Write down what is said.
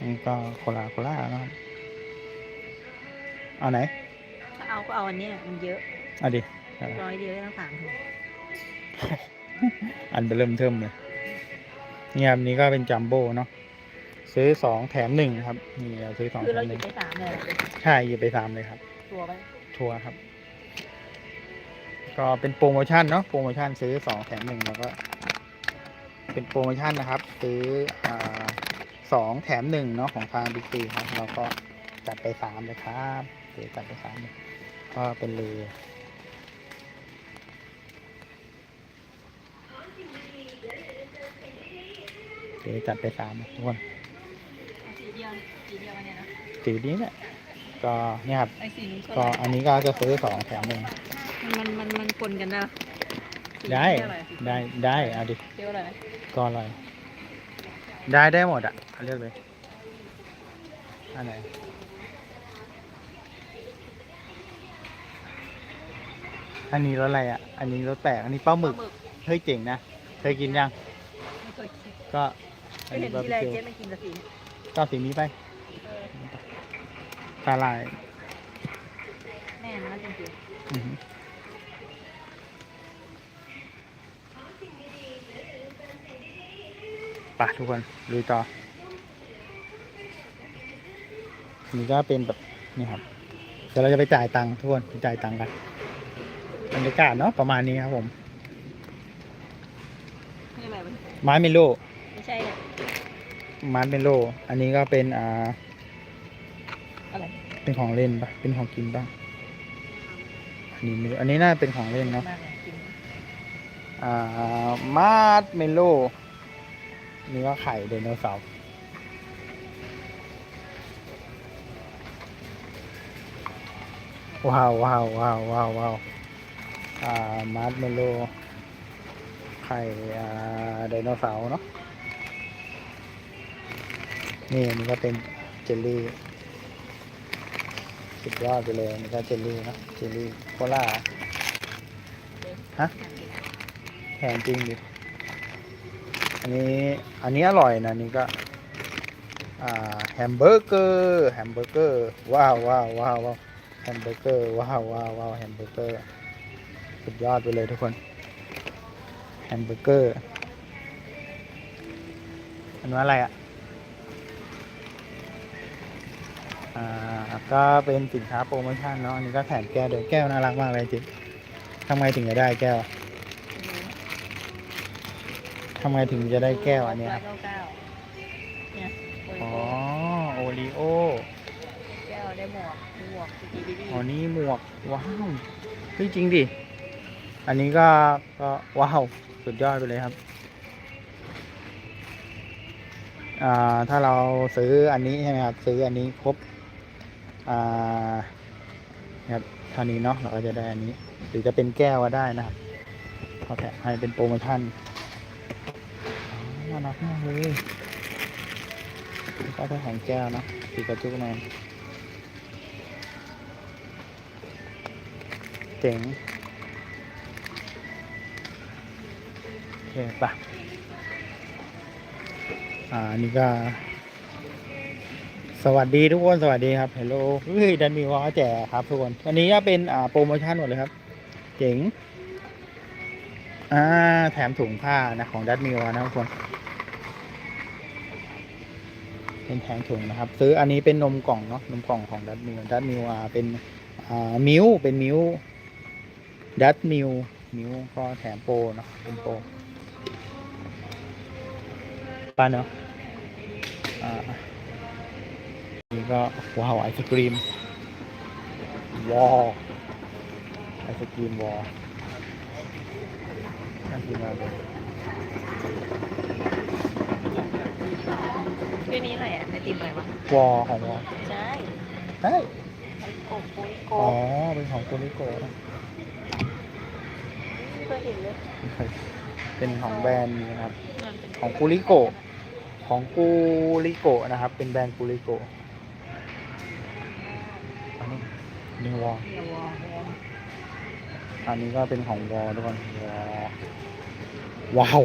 นี่ก็โคลาโคลานะครับเอาไหน ถ้าเอาก็เอาอันเนี้ยมันเยอะเอาดิ ร้อยเดียวได้ทั้งสามถุงอันเบอร์เริ่มเทิมเลยนี่ครับนี่ก็เป็นจัมโบ้เนาะซื้อสองแถมหนึ่งครับ นี่เราซื้อสองคือแถเรามหหยินึ่บงไปสามเลยใช่หยิบไปสามเลยครับ ตัวไปทัวร์ครับ ก็เป็นโปรโมชั่นเนาะโปรโมชั่นซื้อสองแถมหนึ่งแล้วก็ เป็นโปรโมชั่นนะครับ ซื้ออ่า สองแถมหนึ่งเนาะของทางบิ๊กซีครับ เราก็จัดไปสามเลยครับเดี๋ยวจัดไปสามเลยก็เป็นเลยเดี๋ยวจัดไปสามทุกคนสีเดียวสีเดียวอันเนี้ยนะสีนี้เนี่ยก็เนี่ยครับไอ้สีนี้ก็อันนี้ก็จะซื้อสองแถมหนึ่งมันมันมันปนกันนะสีได้เท่าหร่ได้ได้เอาดิเท่าไหร่ไหมก็อร่อย ได้ได้หมดอะเอาเลือกเลยอันไหนอันนี้รสอะไรอะ อันนี้รสแปลก อันนี้ปลาหมึก เฮ้ยเจ๋งนะ เคยกินยัง ไม่เคยกินก็อัไม่นเห็นี้นบาร์ทีบีแรกคิวเจ๊ไม่กินแต่สีนี้ก็เอาสีนี้ไปเออสาลายแน่นะจริงอือหือ ไปทุกคนลุยต่ออันนี่ก็เป็นแบบนี่ครับเดี๋ยวเราจะไปจ่ายตังค์ทุกคนไปจ่ายตังค์กันบรรยากาศเนาะประมาณนี้ครับผมๆไม่อะไรมันไม้เมโลไม่ใช่เนี่ยไม้เมโลอันนี้ก็เป็นอ่าอะไรเป็นของเล่นปะเป็นของกินปะอันนี้ไม่รู้อันนี้น่าเป็นของเล่นเนาะมากเลยกินอ่ามาร์เมโล นี่ก็ไข่ไดโนเสาร์ว้าวว้าวว้าวว้าวว้าวอ่ามาร์เมโลไข่อ่าไดโนเสาร์เนาะนี่อันก็เป็นเจลลี่สุดยอดไปเลยอันนี่ก็เจลลี่เนะเจลลี่โคลาฮะแพงจริงดิ อันนี้อันนี้อร่อยนะนี่ก็แฮมเบอร์เกอร์แฮมเบอร์เกอร์ว้าวว้าวว้าวแฮมเบอร์เกอร์ว้าวว้าวว้าวแฮมเบอร์เกอร์สุดยอดไปเลยทุกคนแฮมเบอร์เกอร์อันนี้อะไรอะอ่าก็เป็นสินค้าโปรโมชั่นเนาะอันนี้ก็แถมแก้วเดี๋ยวแก้วน่ารักมากเลยจริงทำไงถึงจะได้แก้ว ทำไงถึงจะได้แก้วอันเนี้ยครับเก้าเก้าเนี่ยโอริอ๋อโอ้โอริโอแก้วได้หมวกมีหมวกสกีบีดีอ๋อนี่หมวกว้าวเฮ้ยจริงดิ อันนี้ก็ก็ว้าวสุดยอดไปเลยครับอ่าถ้าเราซื้ออันนี้ใช่ไหมครับซื้ออันนี้ครบอ่าครับเท่านี้เนาะเราก็จะได้อันนี้ หรือจะเป็นแก้วก็ได้นะครับเขาแถมให้เป็นโปรโมชั่นอ๋อ น่ารักมากเลยก็ได้ของแก้วนะสีกระจุกแมนเจ๋งโอเคปะอ่า นี่ก็ สวัสดีทุกคน สวัสดีครับเฮลโลเฮ้ยดันมีวอแจกครับทุกคนอันนี้ก็เป็นอ่าโปรโมชั่นหมดเลยครับ เจ๋ง อ่าแถมถุงผ้านะของดัตมิวนะทุกคน เป็นแถมถุงนะครับ ซื้ออันนี้เป็นนมกล่องเนาะนมกล่องของดัตมิวดัตมิวอ่าเป็นอ่ามิวเป็นมิวดัตมิวมิวก็แถมโปรเนาะเป็นโปรป้าเนาะอ่านี่ก็ว้าวไอศกรีมวอลไอศกรีมวอลน่ากินมากเลย ชื่อนี้อะไรอะไอติมอะไรวะวอลของวอลใช่เฮ้ยโกโกริโกอ๋อ เป็นของโกริโกะนะไม่เคยเห็นเลยเป็นของแบรนด์นี้นะครับมันเป็นของกูริโกะของกูริโกะนะครับ เป็นแบรนด์กูริโกะอันนี้นี่วอลเดียววอวอ อันนี้ก็เป็นของวอลทุกคนวอลว้าว